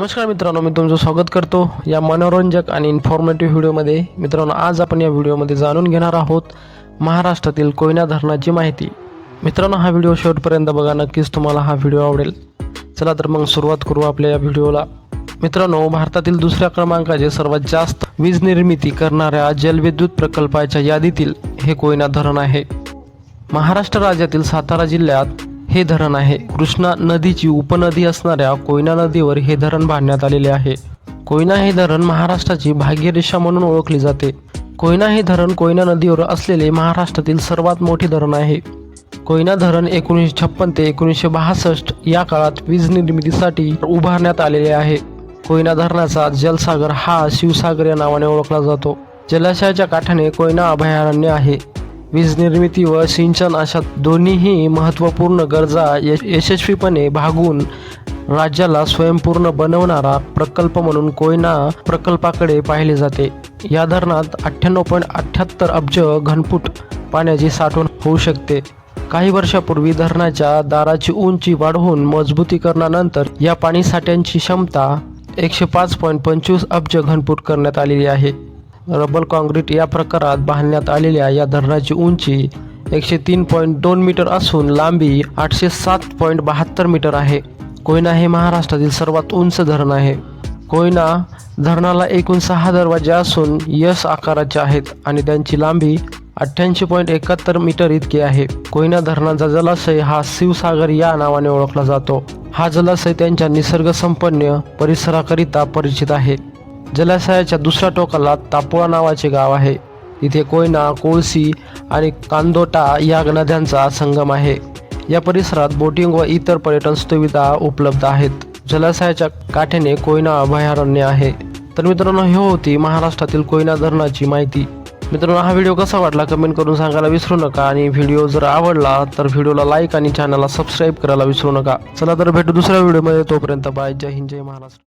नमस्कार मित्रांनो मी तुमचं स्वागत करतो या मनोरंजक आणि इन्फॉर्मेटिव्ह व्हिडिओमध्ये. मित्रांनो आज आपण या व्हिडिओमध्ये जाणून घेणार आहोत महाराष्ट्रातील कोयना धरणाची माहिती. मित्रांनो हा व्हिडिओ शेवटपर्यंत बघा नक्कीच तुम्हाला हा व्हिडिओ आवडेल. चला तर मग सुरुवात करू आपल्या या व्हिडिओला. मित्रांनो भारतातील दुसऱ्या क्रमांकाचे सर्वात जास्त वीज निर्मिती करणाऱ्या जलविद्युत प्रकल्पाच्या यादीतील हे कोयना धरण आहे. महाराष्ट्र राज्यातील सातारा जिल्ह्यात हे धरण आहे. कृष्णा नदीची उपनदी असणाऱ्या कोयना नदीवर हे धरण बांधण्यात आलेले आहे. कोयना हे धरण महाराष्ट्राची भाग्यरेषा म्हणून ओळखली जाते. कोयना हे धरण कोयना नदीवर असलेले महाराष्ट्रातील सर्वात मोठे धरण आहे. कोयना धरण एकोणीसशे छप्पन ते एकोणीसशे बासष्ट या काळात वीज निर्मितीसाठी उभारण्यात आलेले आहे. कोयना धरणाचा जलसागर हा शिवसागर या नावाने ओळखला जातो. जलाशयाच्या काठाने कोयना अभयारण्य आहे. वीज निर्मिती व सिंचन अशा दोन्हीही महत्त्वपूर्ण गरजा यश यशस्वीपणे भागून राज्याला स्वयंपूर्ण बनवणारा प्रकल्प म्हणून कोयना प्रकल्पाकडे पाहिले जाते. या धरणात अठ्ठ्याण्णव पॉईंट अठ्ठ्याहत्तर अब्ज घनफूट पाण्याची साठवण होऊ शकते. काही वर्षापूर्वी धरणाच्या दाराची उंची वाढवून मजबूतीकरणानंतर या पाणीसाठ्यांची क्षमता एकशे पाच पॉईंट पंचवीस अब्ज घनफूट करण्यात आलेली आहे. रबल काँक्रीट या प्रकारात बांधण्यात आलेल्या या धरणाची उंची एकशे तीन पॉईंट दोन मीटर असून लांबी आठशे सात पॉईंट बहात्तर मीटर आहे. कोयना हे महाराष्ट्रातील सर्वात उंच धरण आहे. कोयना धरणाला एकूण सहा दरवाजे असून यश आकाराचे आहेत आणि त्यांची लांबी अठ्ठ्याऐंशी पॉईंट एकाहत्तर मीटर इतकी आहे. कोयना धरणाचा जलाशय हा शिवसागर या नावाने ओळखला जातो. हा जलाशय त्यांच्या निसर्गसंपन्न परिसराकरिता परिचित आहे. जलाशयाच्या दुसऱ्या टोकाला तापोळा नावाचे गाव आहे. इथे कोयना कोळसी आणि कांदोटा या नद्यांचा संगम आहे. या परिसरात बोटिंग व इतर पर्यटन सुविधा उपलब्ध आहेत. जलाशयाच्या काठेने कोयना अभयारण्य आहे. तर मित्रांनो ही होती महाराष्ट्रातील कोयना धरणाची माहिती. मित्रांनो हा व्हिडिओ कसा वाटला कमेंट करून सांगायला विसरू नका आणि व्हिडिओ जर आवडला तर व्हिडिओला लाईक आणि चॅनलला सबस्क्राईब करायला विसरू नका. चला तर भेटू दुसऱ्या व्हिडिओमध्ये. तोपर्यंत बाय. जय हिंद जय महाराष्ट्र.